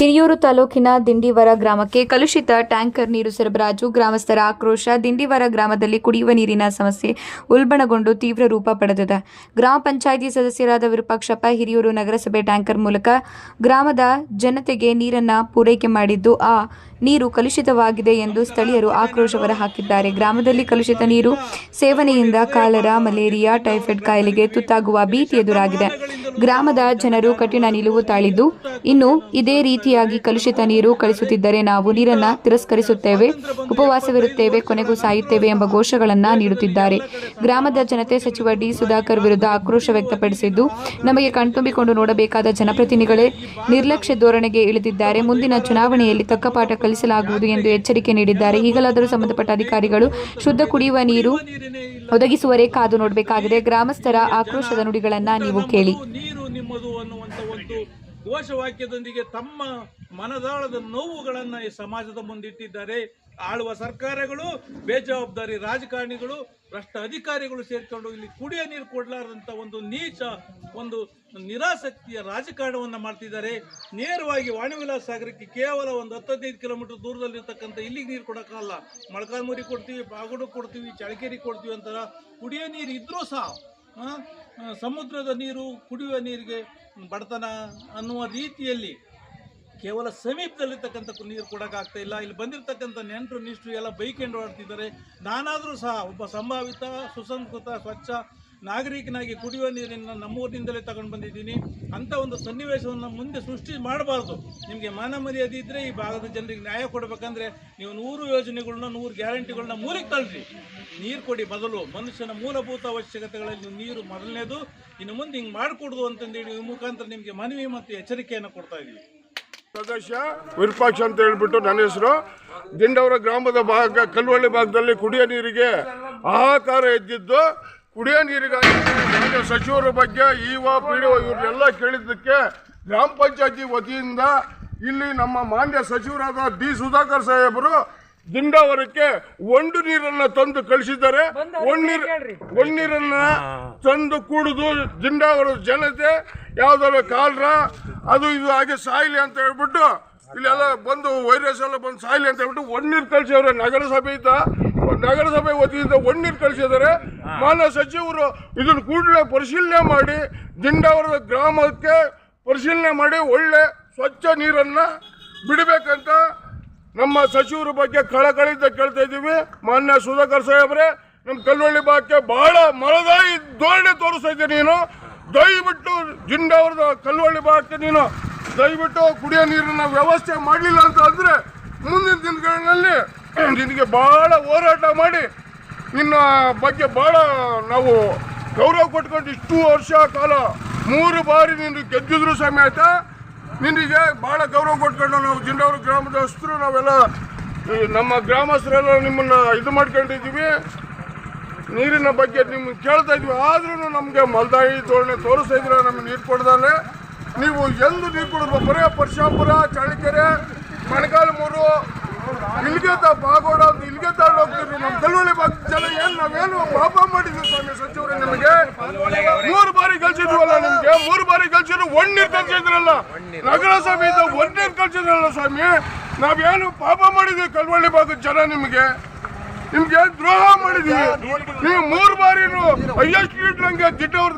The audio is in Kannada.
ಹಿರಿಯೂರು ತಾಲೂಕಿನ ದಿಂಡಿವರ ಗ್ರಾಮಕ್ಕೆ ಕಲುಷಿತ ಟ್ಯಾಂಕರ್ ನೀರು ಸರಬರಾಜು, ಗ್ರಾಮಸ್ಥರ ಆಕ್ರೋಶ, ದಿಂಡಿವರ ಗ್ರಾಮದಲ್ಲಿ ಕುಡಿಯುವ ನೀರಿನ ಸಮಸ್ಯೆ ಉಲ್ಬಣಗೊಂಡು ತೀವ್ರ ರೂಪ ಪಡೆದಿದೆ. ಗ್ರಾಮ ಪಂಚಾಯಿತಿ ಸದಸ್ಯರಾದ ವಿರೂಪಾಕ್ಷಪ್ಪ, ಹಿರಿಯೂರು ನಗರಸಭೆ ಟ್ಯಾಂಕರ್ ಮೂಲಕ ಗ್ರಾಮದ ಜನತೆಗೆ ನೀರನ್ನು ಪೂರೈಕೆ ಮಾಡಿದ್ದು, ಆ ನೀರು ಕಲುಷಿತವಾಗಿದೆ ಎಂದು ಸ್ಥಳೀಯರು ಆಕ್ರೋಶ ಹೊರಹಾಕಿದ್ದಾರೆ. ಗ್ರಾಮದಲ್ಲಿ ಕಲುಷಿತ ನೀರು ಸೇವನೆಯಿಂದ ಕಾಲರ, ಮಲೇರಿಯಾ, ಟೈಫಾಯ್ಡ್ ಕಾಯಿಲೆಗೆ ತುತ್ತಾಗುವ ಭೀತಿ ಎದುರಾಗಿದೆ. ಗ್ರಾಮದ ಜನರು ಕಠಿಣ ನಿಲುವು ತಾಳಿದ್ದು, ಇನ್ನು ಇದೇ ರೀತಿಯಾಗಿ ಕಲುಷಿತ ನೀರು ಕಳಿಸುತ್ತಿದ್ದರೆ ನಾವು ನೀರನ್ನ ತಿರಸ್ಕರಿಸುತ್ತೇವೆ, ಉಪವಾಸವಿರುತ್ತೇವೆ, ಕೊನೆಗೂ ಸಾಯುತ್ತೇವೆ ಎಂಬ ಘೋಷಗಳನ್ನು ನೀಡುತ್ತಿದ್ದಾರೆ. ಗ್ರಾಮದ ಜನತೆ ಸಚಿವ ಡಿ. ಸುಧಾಕರ್ ವಿರುದ್ಧ ಆಕ್ರೋಶ ವ್ಯಕ್ತಪಡಿಸಿದ್ದು, ನಮಗೆ ಕಣ್ತುಂಬಿಕೊಂಡು ನೋಡಬೇಕಾದ ಜನಪ್ರತಿನಿಧಿಗಳೇ ನಿರ್ಲಕ್ಷ್ಯ ಧೋರಣೆಗೆ ಇಳಿದಿದ್ದಾರೆ. ಮುಂದಿನ ಚುನಾವಣೆಯಲ್ಲಿ ತಕ್ಕ ಪಾಠ ಕಲಿಸಲಾಗುವುದು ಎಂದು ಎಚ್ಚರಿಕೆ ನೀಡಿದ್ದಾರೆ. ಈಗಲಾದರೂ ಸಂಬಂಧಪಟ್ಟ ಅಧಿಕಾರಿಗಳು ಶುದ್ಧ ಕುಡಿಯುವ ನೀರು ಒದಗಿಸುವರೇ ಕಾದು ನೋಡಬೇಕಾಗಿದೆ. ಗ್ರಾಮಸ್ಥರ ಆಕ್ರೋಶದ ನುಡಿಗಳನ್ನ ನೀವು ಕೇಳಿ. ಘೋಷವಾಕ್ಯದೊಂದಿಗೆ ತಮ್ಮ ಮನದಾಳದ ನೋವುಗಳನ್ನು ಈ ಸಮಾಜದ ಮುಂದಿಟ್ಟಿದ್ದಾರೆ. ಆಳುವ ಸರ್ಕಾರಗಳು, ಬೇಜವಾಬ್ದಾರಿ ರಾಜಕಾರಣಿಗಳು, ಭ್ರಷ್ಟ ಅಧಿಕಾರಿಗಳು ಸೇರಿಕೊಂಡು ಇಲ್ಲಿ ಕುಡಿಯ ನೀರು ಕೊಡಲಾರದಂಥ ಒಂದು ನೀಚ, ಒಂದು ನಿರಾಸಕ್ತಿಯ ರಾಜಕಾರಣವನ್ನು ಮಾಡ್ತಿದ್ದಾರೆ. ನೇರವಾಗಿ ವಾಣಿವಿಲಾಸ ಸಾಗರಕ್ಕೆ ಕೇವಲ ಒಂದು ಹತ್ತು ಹದಿನೈದು ಕಿಲೋಮೀಟರ್ ದೂರದಲ್ಲಿರ್ತಕ್ಕಂಥ ಇಲ್ಲಿಗೆ ನೀರು ಕೊಡೋಕ್ಕಲ್ಲ ಮೊಳಕಾಲ್ಮೂರಿ ಕೊಡ್ತೀವಿ, ಬಾಗೋಡು ಕೊಡ್ತೀವಿ ಚಳಕೇರಿ ಕೊಡ್ತೀವಿ ಅಂತಾರ. ಕುಡಿಯೋ ನೀರು ಇದ್ರೂ ಸಹ ಸಮುದ್ರದ ನೀರು ಕುಡಿಯುವ ನೀರಿಗೆ ಬಡತನ ಅನ್ನುವ ರೀತಿಯಲ್ಲಿ ಕೇವಲ ಸಮೀಪದಲ್ಲಿರ್ತಕ್ಕಂಥ ನೀರು ಕೊಡೋಕ್ಕಾಗ್ತಾ ಇಲ್ಲ. ಇಲ್ಲಿ ಬಂದಿರತಕ್ಕಂಥ ನೆಂಟರು, ನಿಷ್ಠರು ಎಲ್ಲ ಬೈಕೆಂಡು ಆಡ್ತಿದ್ದಾರೆ ನಾನಾದರೂ ಸಹ ಒಬ್ಬ ಸಂಭಾವಿತ, ಸುಸಂಸ್ಕೃತ, ಸ್ವಚ್ಛ ನಾಗರಿಕನಾಗಿ ಕುಡಿಯುವ ನೀರನ್ನು ನಮ್ಮೂರಿನಿಂದಲೇ ತಗೊಂಡು ಬಂದಿದ್ದೀನಿ. ಅಂಥ ಒಂದು ಸನ್ನಿವೇಶವನ್ನು ಮುಂದೆ ಸೃಷ್ಟಿ ಮಾಡಬಾರ್ದು. ನಿಮಗೆ ಮಾನ ಮರ್ಯಾದೆ ಇದ್ದರೆ ಈ ಭಾಗದ ಜನರಿಗೆ ನ್ಯಾಯ ಕೊಡಬೇಕಂದ್ರೆ ನೀವು ನೂರು ಯೋಜನೆಗಳನ್ನ ನೂರು ಗ್ಯಾರಂಟಿಗಳನ್ನ ಮೂರಿಗೆ ತಳ್ಳಿ ನೀರು ಕೊಡಿ ಬದಲು. ಮನುಷ್ಯನ ಮೂಲಭೂತ ಅವಶ್ಯಕತೆಗಳಲ್ಲಿ ನೀರು ಮೊದಲನೇದು. ಇನ್ನು ಮುಂದೆ ಹಿಂಗೆ ಮಾಡಿಕೊಡುದು ಅಂತಂದೇಳಿ ಈ ಮುಖಾಂತರ ನಿಮಗೆ ಮನವಿ ಮತ್ತು ಎಚ್ಚರಿಕೆಯನ್ನು ಕೊಡ್ತಾ ಇದ್ದೀವಿ ಸದಸ್ಯ, ವಿರೂಪಾಕ್ಷ ಅಂತ ಹೇಳ್ಬಿಟ್ಟು ನನ್ನ ಹೆಸರು. ದಿಂಡವರ ಗ್ರಾಮದ ಭಾಗ, ಕಲ್ವಳ್ಳಿ ಭಾಗದಲ್ಲಿ ಕುಡಿಯೋ ನೀರಿಗೆ ಆಹಾಕಾರ ಎದ್ದಿದ್ದು. ಕುಡಿಯೋ ನೀರಿಗಾಗಿ ಮಾನ್ಯ ಸಚಿವರ ಬಗ್ಗೆ ಇವ ಪಿ ಡಿ ಇವ್ರನ್ನೆಲ್ಲ ಕೇಳಿದ್ದಕ್ಕೆ ಗ್ರಾಮ ಪಂಚಾಯತಿ ವತಿಯಿಂದ ಇಲ್ಲಿ ನಮ್ಮ ಮಾನ್ಯ ಸಚಿವರಾದ ಡಿ ಸುಧಾಕರ್ ಸಾಹೇಬರು ದಿಂಡಾವರಕ್ಕೆ ಒಂದು ನೀರನ್ನ ತಂದು ಕಳಿಸಿದ್ದಾರೆ. ಒಣ್ಣೀರ್ ಒಣ್ಣೀರನ್ನ ತಂದು ಕುಡಿದು ದಿಂಡಾವರ ಜನತೆ ಯಾವ್ದಾದ್ರು ಕಾಲ್ರ ಅದು ಇದು ಹಾಗೆ ಸಾಯಿಲಿ ಅಂತ ಹೇಳ್ಬಿಟ್ಟು ಇಲ್ಲೆಲ್ಲ ಬಂದು ವೈರಸ್ ಎಲ್ಲ ಬಂದು ಸಾಯ್ಲಿ ಅಂತ ಹೇಳ್ಬಿಟ್ಟು ಒಣ್ಣೀರು ಕಳಿಸಿದ್ರೆ. ನಗರಸಭೆ ಇದ್ದ ನಗರಸಭೆ ವತಿಯಿಂದ ಒಣ್ಣೀರು ಕಳಿಸಿದ್ದಾರೆ ಮಾನ್ಯ ಸಚಿವರು ಇದನ್ನು ಕೂಡಲೇ ಪರಿಶೀಲನೆ ಮಾಡಿ ದಿಂಡಾವರದ ಗ್ರಾಮಕ್ಕೆ ಪರಿಶೀಲನೆ ಮಾಡಿ ಒಳ್ಳೆ ಸ್ವಚ್ಛ ನೀರನ್ನ ಬಿಡಬೇಕಂತ ನಮ್ಮ ಸಚಿವರ ಬಗ್ಗೆ ಕಳಕಳಿಯಿಂದ ಕೇಳ್ತಾ ಇದ್ದೀವಿ. ಮಾನ್ಯ ಸುಧಾಕರ್ ಸಾಹೇಬ್ರೆ ನಮ್ಮ ಕಲ್ವಳ್ಳಿ ಭಾಗಕ್ಕೆ ಬಹಳ ಮರದಾಯಿ ಧೋರಣೆ ತೋರಿಸ್ತಾ ಇದ್ದೀನಿ ನೀನು. ದಯವಿಟ್ಟು ಜಿಂಡಾವರದ ಕಲ್ವಳ್ಳಿ ಭಾಗಕ್ಕೆ ನೀನು ದಯವಿಟ್ಟು ಕುಡಿಯೋ ನೀರಿನ ವ್ಯವಸ್ಥೆ ಮಾಡಲಿಲ್ಲ ಅಂತ ಅಂದ್ರೆ ಮುಂದಿನ ದಿನಗಳಲ್ಲಿ ನಿನಗೆ ಬಹಳ ಹೋರಾಟ ಮಾಡಿ ನಿನ್ನ ಬಗ್ಗೆ ಬಹಳ ನಾವು ಗೌರವ ಕೊಟ್ಕೊಂಡು ಇಷ್ಟು ವರ್ಷ ಕಾಲ ಮೂರು ಬಾರಿ ನೀನು ಗೆದ್ದಿದ್ರು ಸಮೇತ ನಿನಗೆ ಬಹಳ ಗೌರವ ಕೊಟ್ಕೊಂಡು ನಾವು ಜಿಂಡವರು ಗ್ರಾಮದಸ್ಥರು ನಾವೆಲ್ಲ ನಮ್ಮ ಗ್ರಾಮಸ್ಥರೆಲ್ಲ ನಿಮ್ಮನ್ನ ಇದು ಮಾಡ್ಕೊಂಡಿದ್ದೀವಿ. ನೀರಿನ ಬಗ್ಗೆ ನಿಮ್ಗೆ ಕೇಳ್ತಾ ಇದ್ವಿ. ಆದ್ರೂ ನಮಗೆ ಮಲ್ದಾಯಿ ಧೋರಣೆ ತೋರಿಸ್ತಾ ಇದ್ದೀರ ನಮಗೆ ನೀರು ಕೊಡ್ದಲ್ಲೇ ನೀವು ಎಲ್ಲಿ ನೀರು ಕುಡಿದ್ರು ಬರೇ ಪರಶಾಪುರ ಚಳ್ಳಕೆರೆ ಕಣಕಾಲಮೂರು ಇಲ್ಲಿಗೆ ಬಾಗೋಡ ಅಂತ ಇಲ್ಲಿಗೆ ಹೋಗ್ತೀರಿ. ನಮ್ಮ ಕಲ್ವಳ್ಳಿ ಭಾಗ ಜನ ಏನು ನಾವೇನು ಪಾಪ ಮಾಡಿದ್ವಿ ಸ್ವಾಮಿ ಸಚಿವರು ನಿಮಗೆ? ಮೂರು ಬಾರಿ ಕಲ್ಸಿದ್ವಲ್ಲ ನಿಮ್ಗೆ? ಮೂರು ಬಾರಿ ಕಲ್ಸಿದ್ರು ಒಂದ್ ನೀರು ಕಲ್ಸಿದ್ರಲ್ಲ ನಗರಸಭೆಯಿಂದ ಒಂದ್ ನೀರು ಕಲ್ಸಿದ್ರಲ್ಲ ಸ್ವಾಮಿ? ನಾವೇನು ಪಾಪ ಮಾಡಿದ್ವಿ ಕಲ್ವಳ್ಳಿ ಭಾಗದ ಜನ ನಿಮಗೆ? ನಿಮ್ಗೆ ದ್ರೋಹ ಮಾಡಿದ್ವಿ. ನೀವು ಮೂರು ಬಾರಿ ಹೈಯೆಸ್ಟ್ ಲೀಡ್ ನಂಗೆ ಜಿಡ್ಡವ್ರ